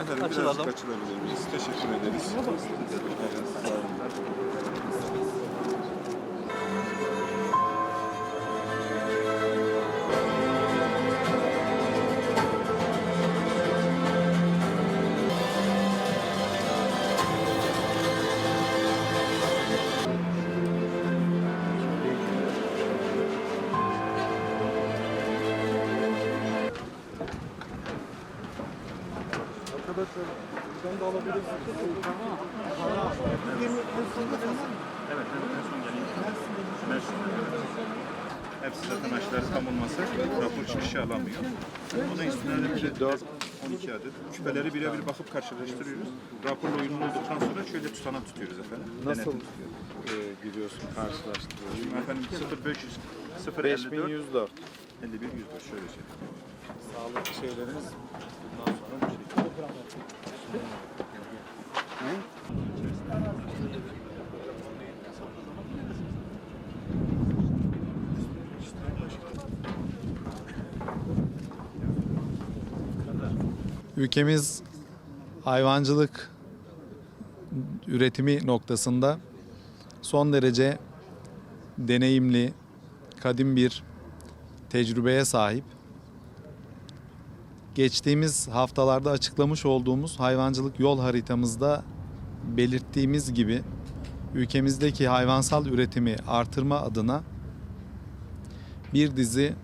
Efendim birazcık açılabilir miyiz? Teşekkür ederiz. Evet, sağ olun. Arkadaşlar buradan da alabilirsiniz. Evet, evet, en son geleyim. Mersin'de. Hepsi zaten aşıları tam olmasa rapor çıkışı alamıyor. Da üstüne de 4, 12 adet. Küpeleri birebir bakıp karşılaştırıyoruz. Raporla uyumlu olduktan sonra şöyle tutanak tutuyoruz efendim. Nasıl Denetim. e, giriyorsun karşılaştırıyorsun? Efendim 0500, 054, 5104 51, 104 şöyle şey. sağlık şeylerimiz bundan sonra bu şekilde. Ülkemiz hayvancılık üretimi noktasında son derece deneyimli, kadim bir tecrübeye sahip. Geçtiğimiz haftalarda açıklamış olduğumuz hayvancılık yol haritamızda belirttiğimiz gibi ülkemizdeki hayvansal üretimi artırma adına bir dizi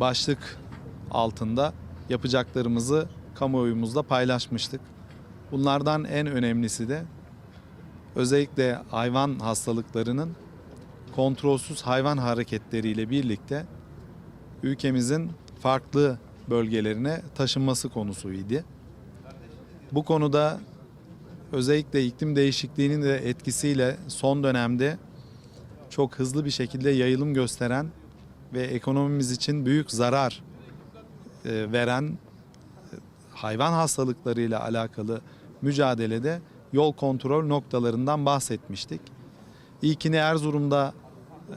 başlık altında yapacaklarımızı kamuoyumuzda paylaşmıştık. Bunlardan en önemlisi de özellikle hayvan hastalıklarının kontrolsüz hayvan hareketleriyle birlikte ülkemizin farklı bölgelerine taşınması konusuydu. Bu konuda özellikle iklim değişikliğinin de etkisiyle son dönemde çok hızlı bir şekilde yayılım gösteren ve ekonomimiz için büyük zarar e, veren e, hayvan hastalıklarıyla alakalı mücadelede yol kontrol noktalarından bahsetmiştik. İlkini Erzurum'da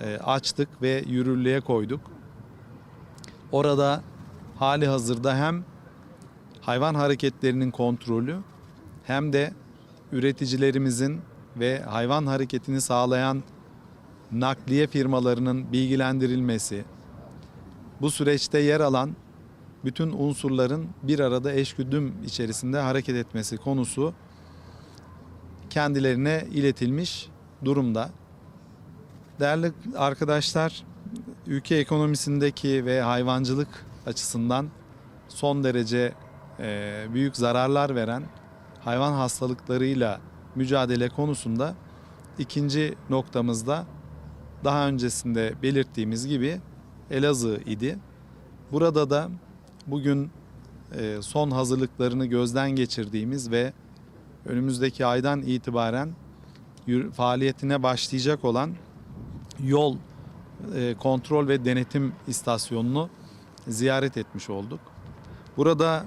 e, açtık ve yürürlüğe koyduk. Orada hali hazırda hem hayvan hareketlerinin kontrolü hem de üreticilerimizin ve hayvan hareketini sağlayan nakliye firmalarının bilgilendirilmesi, bu süreçte yer alan bütün unsurların bir arada eşgüdüm içerisinde hareket etmesi konusu kendilerine iletilmiş durumda. Değerli arkadaşlar, ülke ekonomisindeki ve hayvancılık açısından son derece e, büyük zararlar veren hayvan hastalıklarıyla mücadele konusunda ikinci noktamızda daha öncesinde belirttiğimiz gibi Elazığ idi. Burada da bugün e, son hazırlıklarını gözden geçirdiğimiz ve önümüzdeki aydan itibaren faaliyetine başlayacak olan yol e, kontrol ve denetim istasyonunu ziyaret etmiş olduk. Burada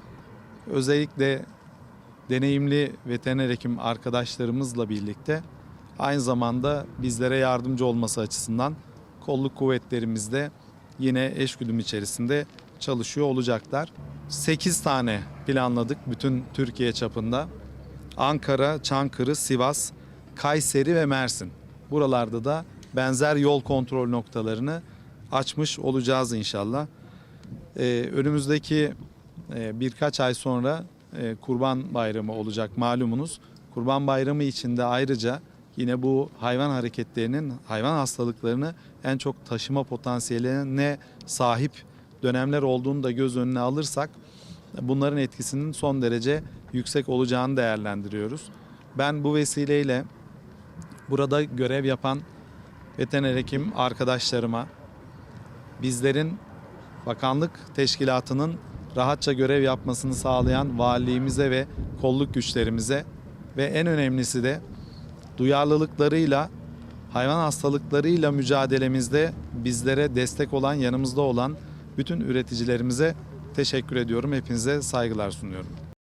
özellikle deneyimli veteriner hekim arkadaşlarımızla birlikte aynı zamanda bizlere yardımcı olması açısından kolluk kuvvetlerimizde yine eşgüdüm içerisinde çalışıyor olacaklar. 8 tane planladık bütün Türkiye çapında. Ankara, Çankırı, Sivas, Kayseri ve Mersin. Buralarda da benzer yol kontrol noktalarını açmış olacağız inşallah. Ee, önümüzdeki e, birkaç ay sonra e, Kurban Bayramı olacak malumunuz. Kurban Bayramı içinde ayrıca yine bu hayvan hareketlerinin, hayvan hastalıklarını en çok taşıma potansiyeline sahip dönemler olduğunu da göz önüne alırsak bunların etkisinin son derece yüksek olacağını değerlendiriyoruz. Ben bu vesileyle burada görev yapan veteriner hekim arkadaşlarıma bizlerin bakanlık teşkilatının rahatça görev yapmasını sağlayan valiliğimize ve kolluk güçlerimize ve en önemlisi de duyarlılıklarıyla hayvan hastalıklarıyla mücadelemizde bizlere destek olan, yanımızda olan bütün üreticilerimize teşekkür ediyorum. Hepinize saygılar sunuyorum.